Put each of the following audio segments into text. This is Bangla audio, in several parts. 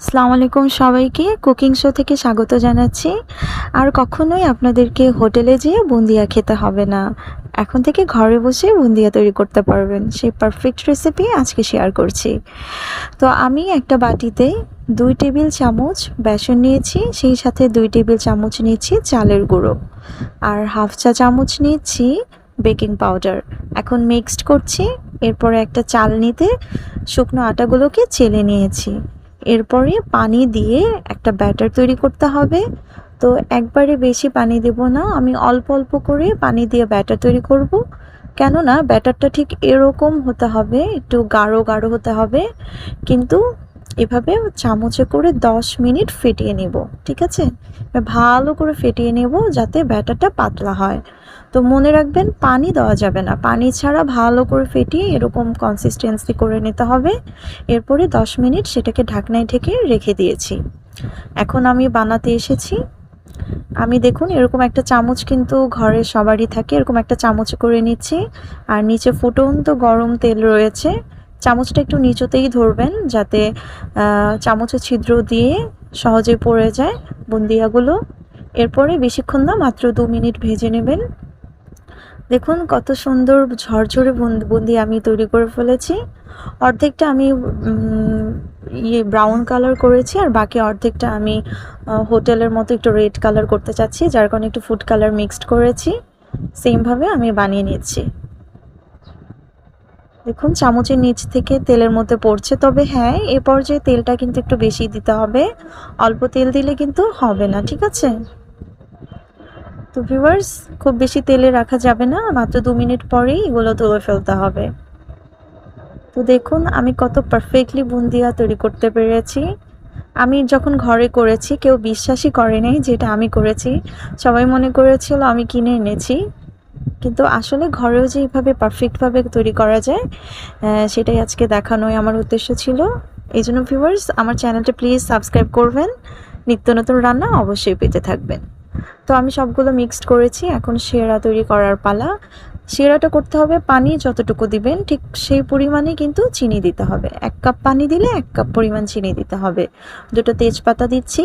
আসসালামু আলাইকুম সবাইকে। কুকিং শো থেকে স্বাগত জানাচ্ছি। আর কখনোই আপনাদেরকে হোটেলে যেয়ে বুন্দিয়া খেতে হবে না। এখন থেকে ঘরে বসে বুন্দিয়া তৈরি করতে পারবেন। সেই পারফেক্ট রেসিপি আজকে শেয়ার করছি। তো আমি একটা বাটিতে দুই টেবিল চামচ বেসন নিয়েছি, সেই সাথে দুই টেবিল চামচ নিয়েছি চালের গুঁড়ো আর হাফ চা চামচ নিয়েছি বেকিং পাউডার এখন মিক্সড করছি, এরপরে একটা চালনিতে শুকনো আটাগুলোকে চেলে নিয়েছি। এরপরে পানি দিয়ে একটা ব্যাটার তৈরি করতে হবে। তো একবারে বেশি পানি দেব না, আমি অল্প অল্প করে পানি দিয়ে ব্যাটার তৈরি করব। কেননা ব্যাটারটা ঠিক এরকম হতে হবে, একটু গাঢ় গাঢ় হতে হবে। কিন্তু এভাবে চামচে করে দশ মিনিট ফেটিয়ে নেব, ঠিক আছে? ভালো করে ফেটিয়ে নেব যাতে ব্যাটারটা পাতলা হয়। তো মনে রাখবেন, পানি দেওয়া যাবে না। পানি ছাড়া ভালো করে ফেটিয়ে এরকম কনসিস্টেন্সি করে নিতে হবে। এরপরে দশ মিনিট সেটাকে ঢাকনায় ঢেকে রেখে দিয়েছি। এখন আমি বানাতে এসেছি। আমি দেখুন, এরকম একটা চামচ কিন্তু ঘরে সবারই থাকে। এরকম একটা চামচ করে নিচ্ছি। আর নিচে ফুটন্ত গরম তেল রয়েছে। চামচটা একটু নিচুতেই ধরবেন যাতে চামচের ছিদ্র দিয়ে সহজে পড়ে যায় বুন্দিয়াগুলো। এরপরে বেশিক্ষণ না, মাত্র দু মিনিট ভেজে নেবেন। দেখুন, কত সুন্দর ঝরঝরে বুন্দি আমি তৈরি করে ফেলেছি। অর্ধেকটা আমি ইয়ে ব্রাউন কালার করেছি আর বাকি অর্ধেকটা আমি হোটেলের মতো একটু রেড কালার করতে চাচ্ছি, যার কারণে একটু ফুড কালার মিক্সড করেছি। সেমভাবে আমি বানিয়ে নিচ্ছি। দেখুন, চামচের নিচ থেকে তেলের মধ্যে পড়ছে, তবে হ্যাঁ এ পর্যায়ে তেলটা কিন্তু একটু বেশি দিতে হবে। অল্প তেল দিলে কিন্তু হবে না, ঠিক আছে? তো ভিউয়ার্স খুব বেশি তেলে রাখা যাবে না, মাত্র দু মিনিট পরেই এগুলো তুলে ফেলতে হবে। তো দেখুন, আমি কত পারফেক্টলি বুন্দিয়া তৈরি করতে পেরেছি। আমি যখন ঘরে করেছি, কেউ বিশ্বাসই করে নাই যেটা আমি করেছি। সবাই মনে করেছিল আমি কিনে এনেছি। কিন্তু আসলে ঘরেও যে এইভাবে পারফেক্টভাবে তৈরি করা যায় সেটাই আজকে দেখানোই আমার উদ্দেশ্য ছিল। এই জন্য ভিউয়ার্স আমার চ্যানেলটা প্লিজ সাবস্ক্রাইব করবেন। নিত্য নতুন রান্না অবশ্যই পেতে থাকবেন। তো আমি সবগুলো মিক্সড করেছি, এখন সেরা তৈরি করার পালা। সেরাটা করতে হবে পানি যতটুকু দিবেন, ঠিক সেই পরিমাণে কিন্তু চিনি দিতে হবে। এক কাপ পানি দিলে এক কাপ পরিমাণ চিনি দিতে হবে। দুটো তেজপাতা দিচ্ছি,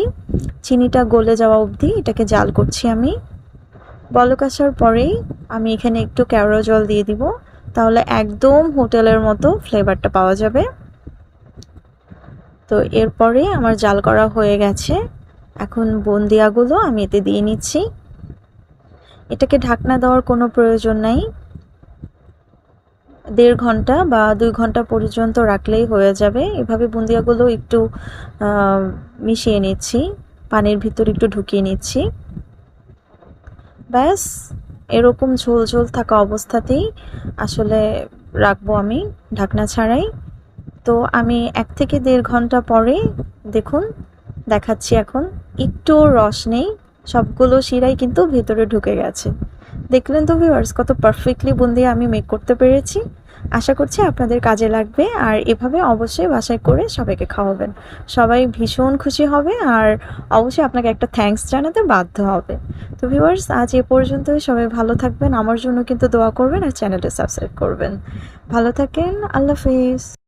চিনিটা গলে যাওয়া অবধি এটাকে জাল করছি আমি। বলক আসার পরেই আমি এখানে একটু ক্যারো জল দিয়ে দিব, তাহলে একদম হোটেলের মতো ফ্লেভারটা পাওয়া যাবে। তো এরপরে আমার জাল করা হয়ে গেছে। এখন বন্দিয়াগুলো আমি এতে দিয়ে নিচ্ছি। এটাকে ঢাকনা দেওয়ার কোনো প্রয়োজন নাই। দেড় ঘণ্টা বা দুই ঘণ্টা পর্যন্ত রাখলেই হয়ে যাবে। এভাবে বুন্দিয়াগুলো একটু মিশিয়ে নিচ্ছি। পানির ভিতর একটু ঢুকিয়ে নিচ্ছি। ব্যাস, এরকম ঝোল ঝোল থাকা অবস্থাতেই আসলে রাখব আমি ঢাকনা ছাড়াই। তো আমি এক থেকে দেড় ঘণ্টা পরে দেখুন, দেখাচ্ছি এখন। একটু রস নেই, সবগুলো শিরাই কিন্তু ভেতরে ঢুকে গেছে। দেখলেন তো ভিউয়ার্স কত পারফেক্টলি বুন্দি আমি মেক করতে পেরেছি। আশা করছি আপনাদের কাজে লাগবে আর এভাবে অবশ্যই বাসায় করে সবাইকে খাওয়াবেন। সবাই ভীষণ খুশি হবে আর অবশ্যই আপনাকে একটা থ্যাঙ্কস জানাতে বাধ্য হবে। তো ভিউয়ার্স আজ এ পর্যন্তই। সবাই ভালো থাকবেন। আমার জন্য কিন্তু দোয়া করবেন আর চ্যানেলটা সাবস্ক্রাইব করবেন। ভালো থাকেন। আল্লাহ হাফিজ।